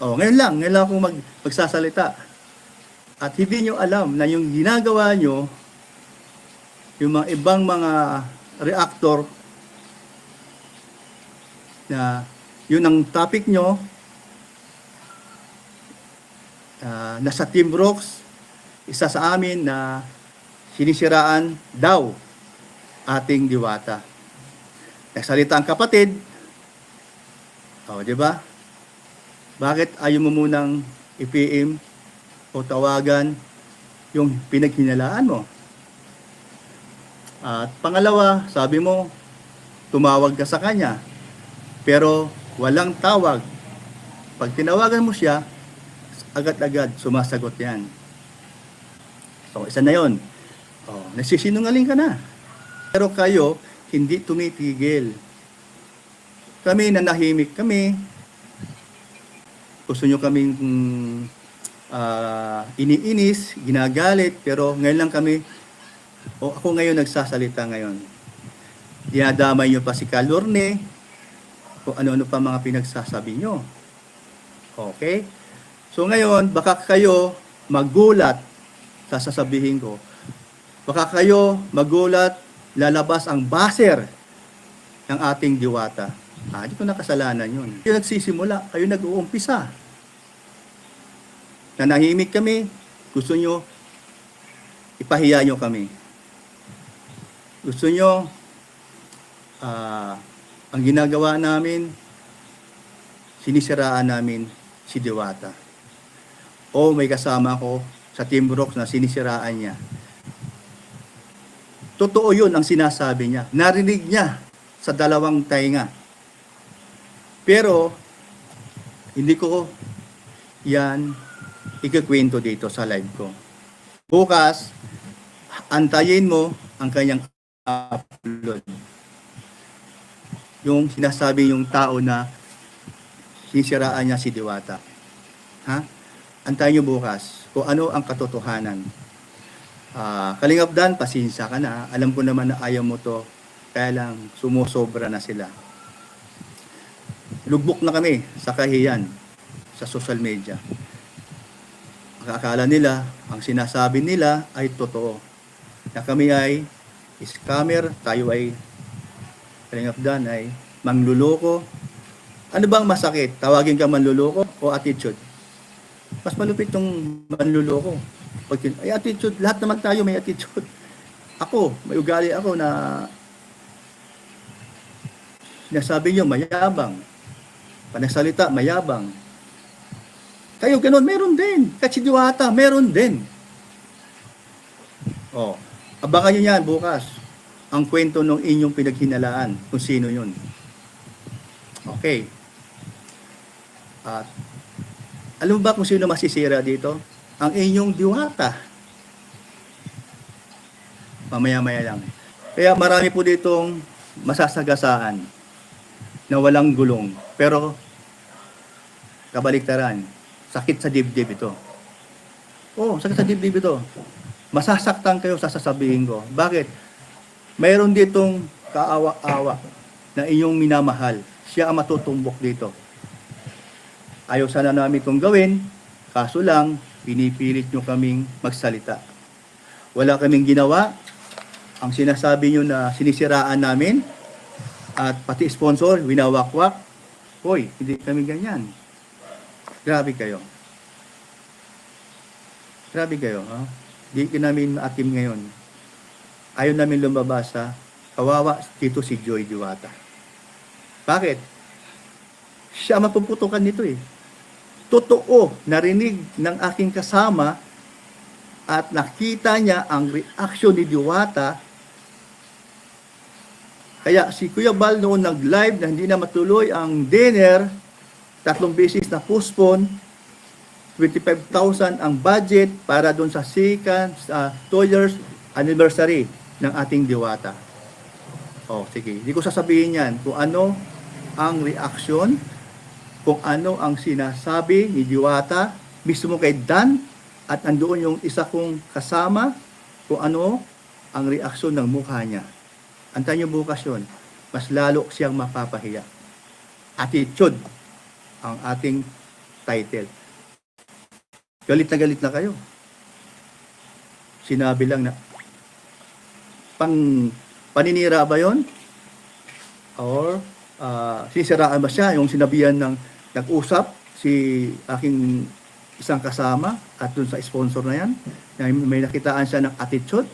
Oh, ngayon lang, ngayon lang akong mag, magsasalita. At hindi nyo alam na yung ginagawa nyo, yung mga ibang mga reactor na yun ang topic nyo, ah, nasa Team Rocks, isa sa amin na sinisiraan daw ating diwata. Nagsalita ang kapatid, o, di ba? Bakit ayaw mo munang i-PM o tawagan yung pinaghinalaan mo? At pangalawa, sabi mo, tumawag ka sa kanya. Pero walang tawag. Pag tinawagan mo siya, agad-agad sumasagot yan. So, isa na yon. Oh, nasisinungaling ka na. Pero kayo, hindi tumitigil. Kami, nanahimik kami. Gusto nyo kaming ah, iniinis, ginagalit, pero ngayon lang kami, o ako ngayon nagsasalita ngayon. Dinadamay nyo pa si Kalorne, kung ano-ano pa mga pinagsasabi nyo. Okay? So ngayon, baka kayo magulat sa sasabihin ko. Baka kayo magulat, lalabas ang baser ng ating diwata. Ah, di ko nakasalanan yun. Kayo nagsisimula, kayo nag-uumpisa. Nanahimik kami, gusto nyo, ipahiya nyo kami. Gusto nyo, ah, ang ginagawa namin, sinisiraan namin si Diwata. O may kasama ko sa Team Rocks na sinisiraan niya. Totoo yun ang sinasabi niya. Narinig niya sa dalawang tainga. Pero, hindi ko yan ikikwento dito sa live ko. Bukas, antayin mo ang kanyang upload. Yung sinasabi yung tao na sinisiraan niya si Diwata. Ha? Antayin nyo bukas kung ano ang katotohanan. Ah, Kalingap Dan, pasensya ka na. Alam ko naman na ayaw mo to. Kaya lang, sumusobra na sila. Lugbok na kami sa kahiyan sa social media. Akala nila, ang sinasabi nila ay totoo. Na kami ay scammer, tayo ay Kalingap Dan ay mangluloko. Ano bang masakit? Tawagin ka manluloko o attitude? Mas malupit tong manluloko. Ay attitude, lahat naman tayo may attitude. Ako, may ugali ako na nasabi nyo mayabang. Panasalita, mayabang. Kayo ganun, meron din. Katsidiwata, meron din. Oh, abangan nyo yan bukas. Ang kwento ng inyong pinaghinalaan kung sino yun. Okay. At alam mo ba kung sino masisira dito? Ang inyong diwata. Mamaya-maya lang. Kaya marami po ditong masasagasaan na walang gulong. Pero kabaliktaran, sakit sa dibdib ito. Oh, sakit sa dibdib ito. Masasaktan kayo sa sasabihin ko. Bakit? Mayroon ditong kaawa-awa na inyong minamahal. Siya ang matutumbok dito. Ayaw sana namin itong gawin, kaso lang, pinipilit nyo kaming magsalita. Wala kaming ginawa. Ang sinasabi nyo na sinisiraan namin, at pati sponsor, winawakwak. Hoy, hindi kami ganyan. Grabe kayo. Grabe kayo, ha? Di ka namin maatim ngayon. Ayaw namin lumabas sa kawawa dito si Joy Diwata. Bakit? Siya mapuputukan nito eh. Totoo, narinig ng aking kasama at nakita niya ang reaction ni Diwata kaya si Kuya Bal noon nag-live na hindi na matuloy ang dinner, tatlong beses na postpone, 25,000 ang budget para doon sa second, years anniversary ng ating diwata. Oh, sige. Hindi ko sasabihin yan kung ano ang reaction, kung ano ang sinasabi ni Diwata, mismo kay Dan, at nandoon yung isa kong kasama, kung ano ang reaksyon ng mukha niya. Antayin niyo bukas yun. Mas lalo siyang mapapahiya. Attitude ang ating title. Galit na galit na kayo. Sinabi lang na, pang paninira ba yon? Or uh, sisiraan ba siya? Yung sinabihan ng nag-usap si aking isang kasama at dun sa sponsor na yan, na may nakitaan siya ng attitude,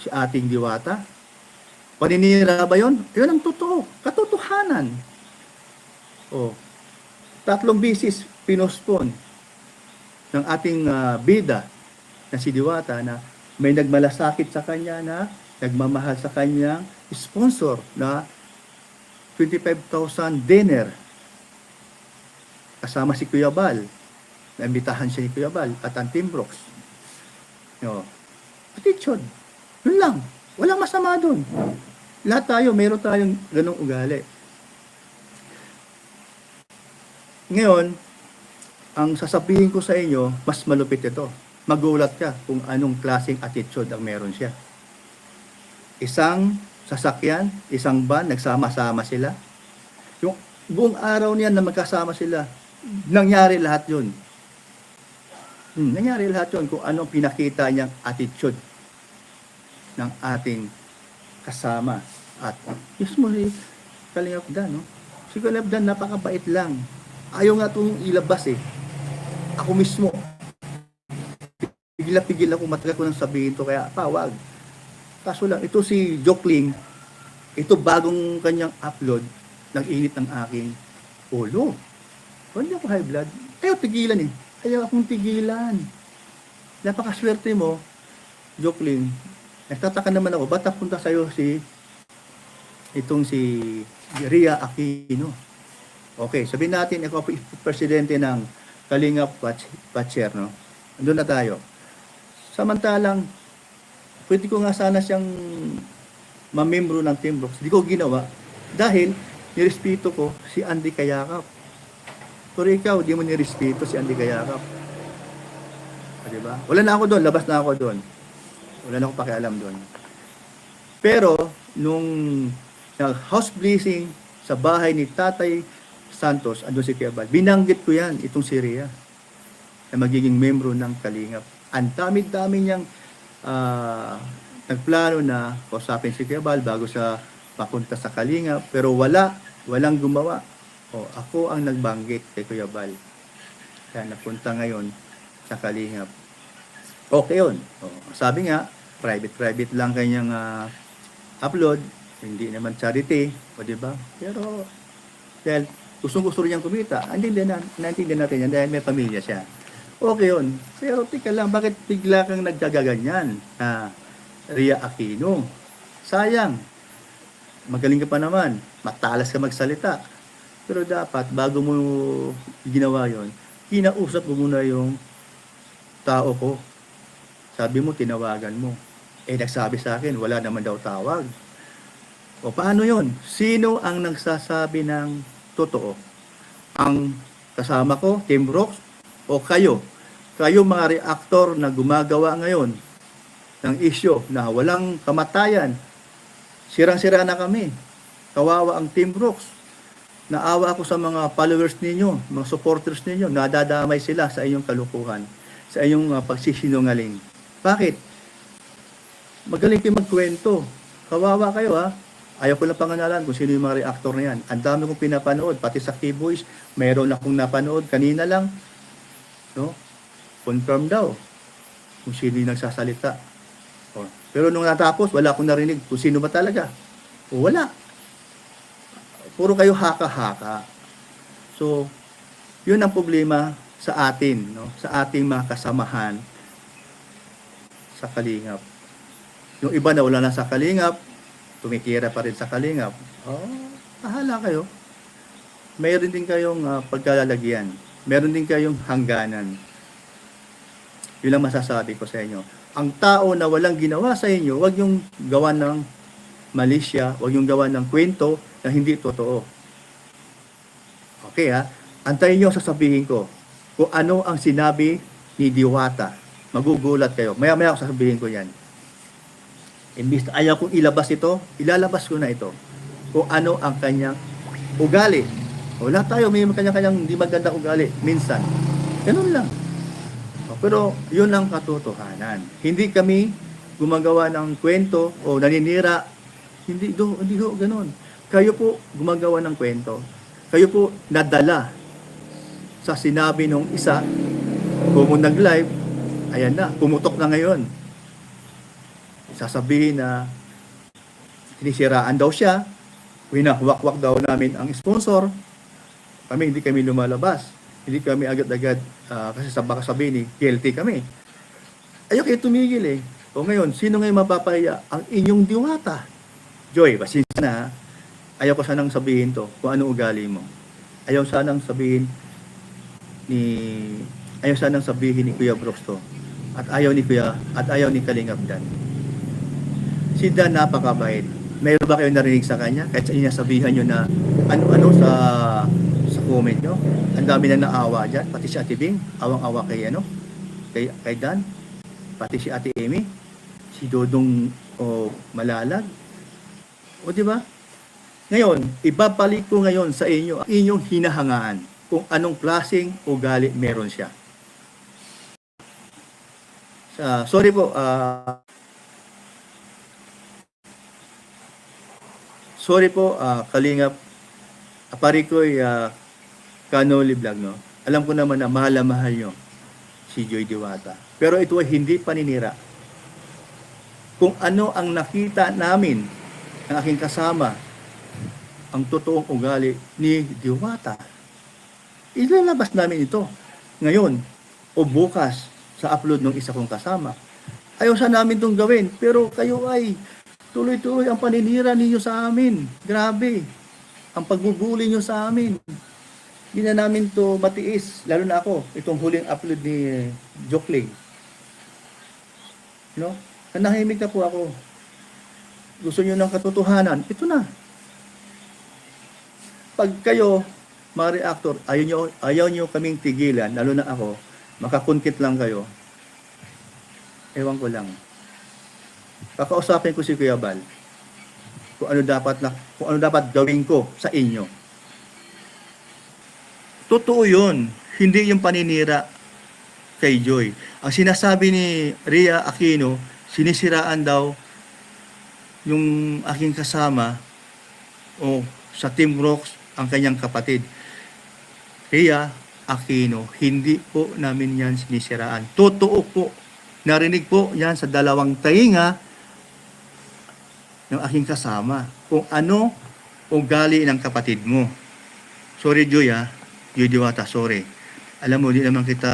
si ating diwata. Paninira ba yon? Yun ang totoo. Katotohanan. Oh. Tatlong bisis pinospon ng ating ah, bida na si Diwata na may nagmalasakit sa kanya na nagmamahal sa kanyang sponsor na 25,000 dinner kasama si Kuya Bal. Naimbitahan siya ni Kuya Bal at ang Team Brooks. No. Attitude. Yun lang. Walang masama doon. Lahat tayo, meron tayong ganong ugali. Ngayon, ang sasabihin ko sa inyo, mas malupit ito. Magulat ka kung anong klaseng attitude ang meron siya. Isang sasakyan, isang van, nagsama-sama sila. Yung buong araw niyan na magkasama sila, nangyari lahat yun. Hmm, nangyari lahat yun kung anong pinakita niyang attitude ng ating kasama. At, yes mo si Kalingap Dan, no? Si Kalingap Dan, napakabait lang. Ayaw nga itong ilabas eh. Ako mismo. Pigil-pigil ako, matagal ko nang sabihin to, kaya tawag. Kaso lang, ito si Jokling, ito bagong kanyang upload, nag-init ng aking ulo. Hindi ako high blood. Ayaw tigilan eh. Ayaw akong tigilan. Napakaswerte mo, Jokling. Nagtataka naman ako, ba't napunta sa'yo si itong si Ria Aquino? Okay, sabihin natin, ako presidente ng Kalingap Patch- Patcher, no? Andun na tayo. Samantalang, pwede ko nga sana siyang mamembro ng Team Brooks. Hindi ko ginawa dahil nirespeto ko si Andy Kayakap. Pero ikaw, di mo nirespeto si Andy Kayakap. O, diba? Wala na ako doon, labas na ako doon. Wala na akong pakialam doon. Pero, nung nag-house blessing sa bahay ni Tatay Santos, andun si Kuya Bal, binanggit ko yan, itong si Rhea, na magiging membro ng Kalingap. Ang dami-dami niyang ah, nagplano na kausapin si Kuya Bal bago sa papunta sa Kalingap, pero wala, walang gumawa. O, ako ang nagbanggit kay Kuya Bal. Kaya napunta ngayon sa Kalingap. Okay yun. O, sabi nga, private-private lang kanyang ah, upload, hindi naman charity, o di ba? Pero, dahil gustong gusto rin niyang kumita, naintindihan, na, naintindihan natin yan dahil may pamilya siya. Okay yun. Pero tika lang, bakit bigla kang nagkagaganyan? na Ria Aquino. Sayang. Magaling ka pa naman. Matalas ka magsalita. Pero dapat, bago mo ginawa yon kinausap mo muna yung tao ko. Sabi mo, tinawagan mo. Eh, nagsabi sa akin, wala naman daw tawag. O paano yon? Sino ang nagsasabi ng totoo? Ang kasama ko, Team Brooks, o kayo? Kayo mga reactor na gumagawa ngayon ng isyo na walang kamatayan. Sirang-sira na kami. Kawawa ang Team Brooks. Naawa ako sa mga followers ninyo, mga supporters ninyo. Nadadamay sila sa inyong kalukuhan, sa inyong uh, pagsisinungaling. Bakit? Magaling kayo magkwento. Kawawa kayo ha. Ayaw ko lang panganalan kung sino yung mga reactor na yan. Ang dami kong pinapanood, pati sa K-Boys, mayroon akong napanood kanina lang. No? Confirm daw kung sino yung nagsasalita. O, pero nung natapos, wala akong narinig kung sino ba talaga. O, wala. Puro kayo haka-haka. So, yun ang problema sa atin, no? sa ating mga kasamahan sa Kalingap. Yung iba na wala na sa Kalingap, tumitira pa rin sa Kalingap. Oh, bahala kayo. Mayroon din kayong ah, pagkalalagyan. Meron din kayong hangganan. Yun lang masasabi ko sa inyo. Ang tao na walang ginawa sa inyo, wag yung gawa ng malisya, wag yung gawa ng kwento na hindi totoo. Okay ha? Antayin nyo ang sasabihin ko kung ano ang sinabi ni Diwata. Magugulat kayo. Maya-maya sasabihin ko yan. Imbis na ayaw kong ilabas ito, ilalabas ko na ito. Kung ano ang kanyang ugali. Wala tayo, may kanya-kanyang di maganda ugali. Minsan. Ganun lang. O, Pero yun ang katotohanan. Hindi kami gumagawa ng kwento o naninira. Hindi do, hindi do, ganun. Kayo po gumagawa ng kwento. Kayo po nadala sa sinabi nung isa kung nag-live, ayan na, pumutok na ngayon. Sasabihin na sinisiraan daw siya, winakwak-wak daw namin ang sponsor, kami hindi kami lumalabas. Hindi kami agad-agad, ah, kasi sa baka sabihin ni, guilty kami. Ayaw kayo tumigil eh. O ngayon, sino ngayon mapapahiya? Ang inyong diwata. Joy, pasensya na. Ayaw ko sanang sabihin to, kung ano ugali mo. Ayaw sanang sabihin ni ayaw sanang sabihin ni Kuya Brooks to. At ayaw ni Kuya, at ayaw ni Kalingap Dan. Si Dan napakabait. Mayroon ba kayo narinig sa kanya? Kahit sa inasabihan nyo na ano-ano sa sa comment nyo. Ang dami na naawa dyan. Pati si Ate Bing. Awang-awa kay ano? Kay, kay Dan. Pati si Ate Amy. Si Dodong o Malalag. O di ba? Ngayon, ibabalik ko ngayon sa inyo ang inyong hinahangaan kung anong klaseng ugali meron siya. Ah, sorry po, ah, sorry po, ah, Kalingap, apari ko uh, Kanoli Vlog, no? Alam ko naman na mahal na mahal nyo si Joy Diwata. Pero ito ay hindi paninira. Kung ano ang nakita namin ng aking kasama, ang totoong ugali ni Diwata, ilalabas namin ito ngayon o bukas sa upload ng isa kong kasama. Ayaw sa namin itong gawin, pero kayo ay tuloy-tuloy ang paninira ninyo sa amin. Grabe. Ang pagbubuli nyo sa amin. Hindi na namin to matiis. Lalo na ako, itong huling upload ni Jokling. No? Nanahimik na po ako. Gusto nyo ng katotohanan, ito na. Pag kayo, mga reactor, ayaw nyo, ayaw nyo kaming tigilan, lalo na ako, makakunkit lang kayo, ewan ko lang. Kakausapin ko si Kuya Bal kung ano dapat na kung ano dapat gawin ko sa inyo. Totoo 'yun, hindi yung paninira kay Joy. Ang sinasabi ni Ria Aquino, sinisiraan daw yung aking kasama o sa Team Rocks ang kanyang kapatid. Ria Aquino, hindi po namin yan sinisiraan. Totoo po. Narinig po yan sa dalawang tainga ng aking kasama. Kung ano ugali ng kapatid mo. Sorry, Joy, ha? Joy Diwata, sorry. Alam mo, di naman kita,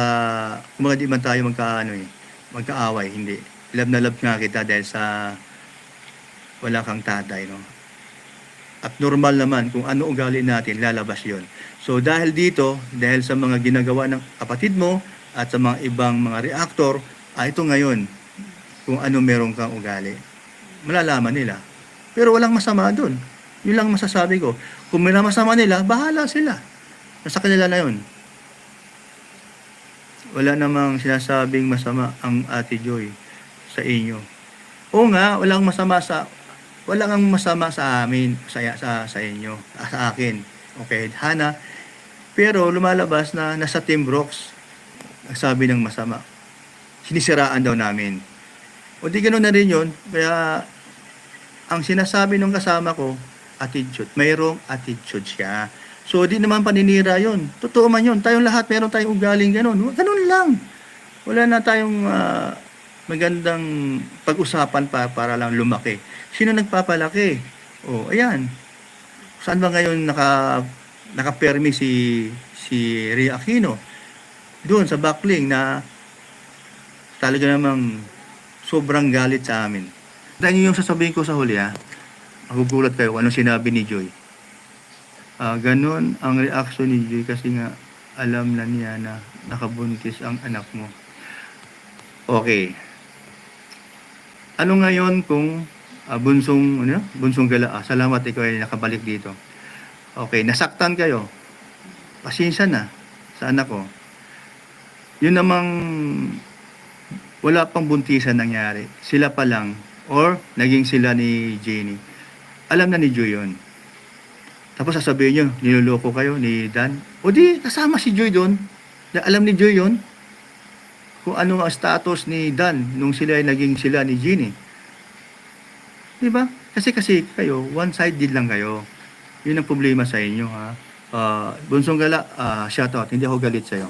kumaga di man tayo magka, ano, eh, magkaaway, hindi. Love na love nga kita dahil sa wala kang tatay, no? At normal naman, kung ano ugali natin, lalabas yon. So dahil dito, dahil sa mga ginagawa ng kapatid mo at sa mga ibang mga reactor, ah, ito ngayon, kung ano meron kang ugali. Malalaman nila. Pero walang masama doon. Yun lang masasabi ko. Kung may masama nila, bahala sila. Nasa kanila na yun. Wala namang sinasabing masama ang Ate Joy sa inyo. Oo nga, walang masama sa walang ang masama sa amin, sa, sa, sa inyo, sa akin. Okay, Hana. Pero lumalabas na nasa Team Brooks, nagsabi ng masama. Sinisiraan daw namin. O di ganoon na rin yun. Kaya ang sinasabi ng kasama ko, attitude. Mayroong attitude siya. So, di naman paninira yon. Totoo man yun. Tayong lahat, meron tayong ugaling ganun. Ganun lang. Wala na tayong ah, magandang pag-usapan pa para lang lumaki. Sino nagpapalaki? Oh, ayan. Saan ba ngayon naka nakapermi si si Ria Aquino? Doon sa backling na talaga namang sobrang galit sa amin. Dahil yung sasabihin ko sa huli ha, magugulat kayo kung anong sinabi ni Joy. Ah, ganun ang reaction ni Joy kasi nga alam na niya na nakabuntis ang anak mo. Okay. Ano ngayon kung ah, bunsong ano, bunsong gala? Ah, salamat ikaw ay nakabalik dito. Okay, nasaktan kayo. Pasensya na sa anak ko. Yun namang wala pang buntisan nangyari. Sila pa lang or naging sila ni Jenny. Alam na ni Joy yun. Tapos sasabihin nyo, niloloko kayo ni Dan. O di, kasama si Joy doon. Alam ni Joy yon kung ano ang status ni Dan nung sila ay naging sila ni Ginny. Di ba? Kasi kasi kayo, one-sided lang kayo. Yun ang problema sa inyo, ha? Uh, Bunsong Gala, uh, shoutout. Hindi ako galit sa'yo.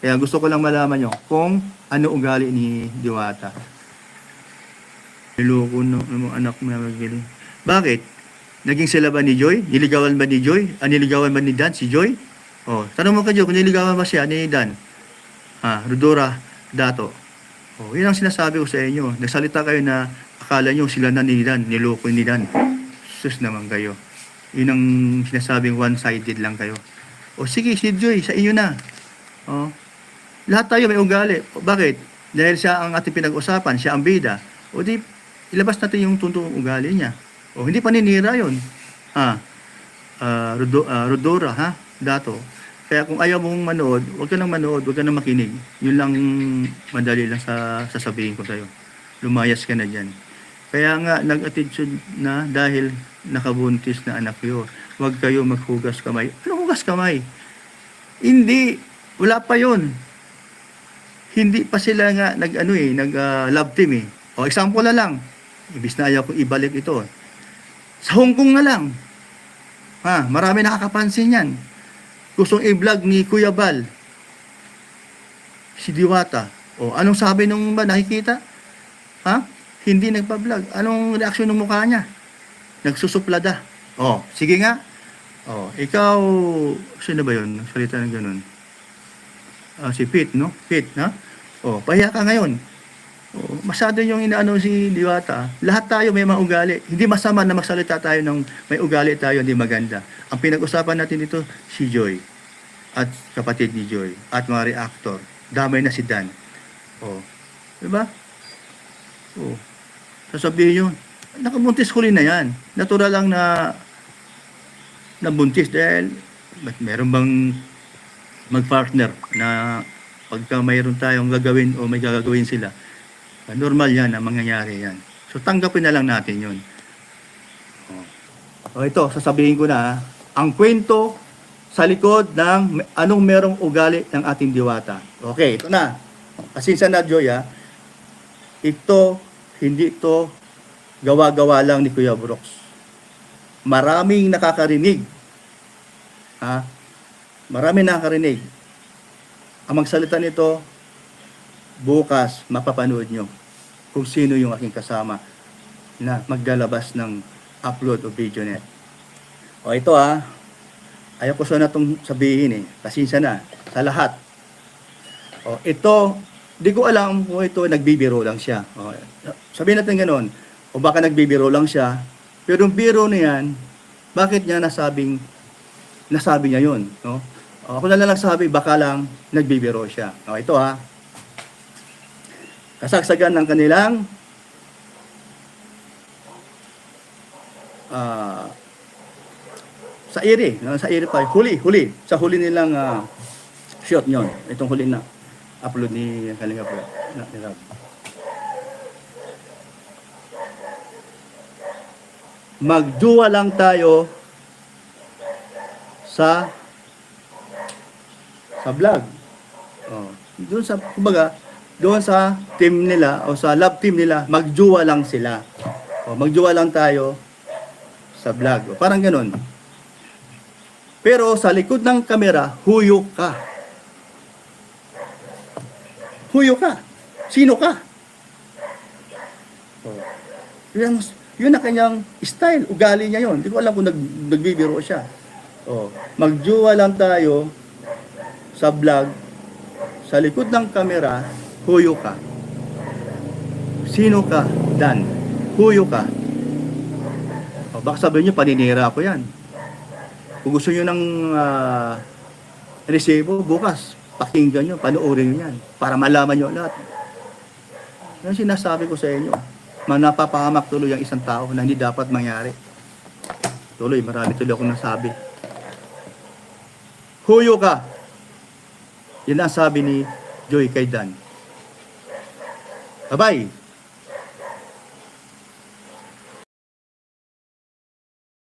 Kaya gusto ko lang malaman nyo kung ano ugali ni Diwata. Niloko ng mga anak na magaling. Bakit? Naging sila ba ni Joy? Niligawan ba ni Joy? Ah, niligawan ba ni Dan si Joy? Oh, tanong mo ka Joy, kung niligawan ba siya ni Dan? Ah, Rodora Dato. Oh, yun ang sinasabi ko sa inyo. Nagsalita kayo na akala nyo sila na ni Dan, niloko ni Dan. Sus naman kayo. Yun ang sinasabing one-sided lang kayo. O sige, si Joy, sa inyo na. Oh. Lahat tayo may ugali. Bakit? Dahil siya ang ating pinag-usapan, siya ang bida. O di, ilabas natin yung tuntung ugali niya. O hindi paninira yun. Ha? Ah, Rodo, ah, Rodora, ha? Dato. Kaya kung ayaw mong manood, huwag ka nang manood, huwag ka nang makinig. Yun lang madali lang sa sasabihin ko sa'yo. Lumayas ka na dyan. Kaya nga, nag-attitude na dahil nakabuntis na anak yun. Huwag kayo maghugas kamay. Ano hugas kamay? Hindi. Wala pa yun. Hindi pa sila nga nag ano eh, nag ah, love team eh. O example na lang. Ibis na ayaw kong ibalik ito. Sa Hong Kong na lang. Ha, marami nakakapansin yan. Gustong i-vlog ni Kuya Bal. Si Diwata. O anong sabi nung ba nakikita? Ha? Hindi nagpa-vlog. Anong reaksyon ng mukha niya? Nagsusuplada. O, sige nga. O, ikaw, sino ba yun? Salita ng ganun. Ah, si Pete, no? Pete, ha? O, pahiya ka ngayon. Masyado yung inaano si Diwata. Lahat tayo may mga ugali. Hindi masama na magsalita tayo ng may ugali tayo, hindi maganda. Ang pinag-usapan natin dito, si Joy. At kapatid ni Joy. At mga reactor. Damay na si Dan. O, diba? O, sasabihin yun, nakabuntis huli na yan. Natural lang na nabuntis dahil ba't meron bang mag-partner na pagka mayroon tayong gagawin o may gagawin sila, normal yan na mangyayari yan. So tanggapin na lang natin yun. O, o ito, sasabihin ko na, ah, ang kwento sa likod ng anong merong ugali ng ating diwata. Okay, ito na. Asinsa na, Joy, ah. Ito, hindi ito gawa-gawa lang ni Kuya Brooks. Maraming nakakarinig. Ha? Maraming nakakarinig. Ang magsalita nito, bukas mapapanood nyo kung sino yung aking kasama na maglalabas ng upload o video net. O ito ha, ayaw ko sana itong sabihin eh. Pasensya na sa lahat. O ito, di ko alam kung ito nagbibiro lang siya. O, sabihin natin ganoon, o baka nagbibiro lang siya, pero yung biro na yan, bakit niya nasabing, nasabi niya yun, no? O, ako na lang nagsabi, baka lang nagbibiro siya. O, ito ha, kasagsagan ng kanilang ah, sa iri, no? sa iri pa, huli, huli, sa huli nilang ah, shot nyon, itong huli na upload ni Kalinga po, na, ni Rob. magduwa lang tayo sa sa vlog. Oh, doon sa kumbaga, doon sa team nila o sa love team nila, magjuwa lang sila. O magjuwa lang tayo sa vlog. O, parang ganun. Pero sa likod ng kamera, huyo ka. Huyo ka. Sino ka? O, yun, yun ang kanyang style, ugali niya yon. Hindi ko alam kung nag, nagbibiro siya. O, magjuwa lang tayo sa vlog, sa likod ng kamera, huyo ka. Sino ka? Dan. Huyo ka. O, baka sabihin nyo, paninira ako yan. Kung gusto nyo ng ah, resibo, bukas, pakinggan nyo, panoorin nyo yan. Para malaman nyo lahat. Yan sinasabi ko sa inyo. Manapapahamak tuloy ang isang tao na hindi dapat mangyari. Tuloy, marami tuloy akong nasabi. Huyo ka. Yan ang sabi ni Joy kay Dan. Bye-bye.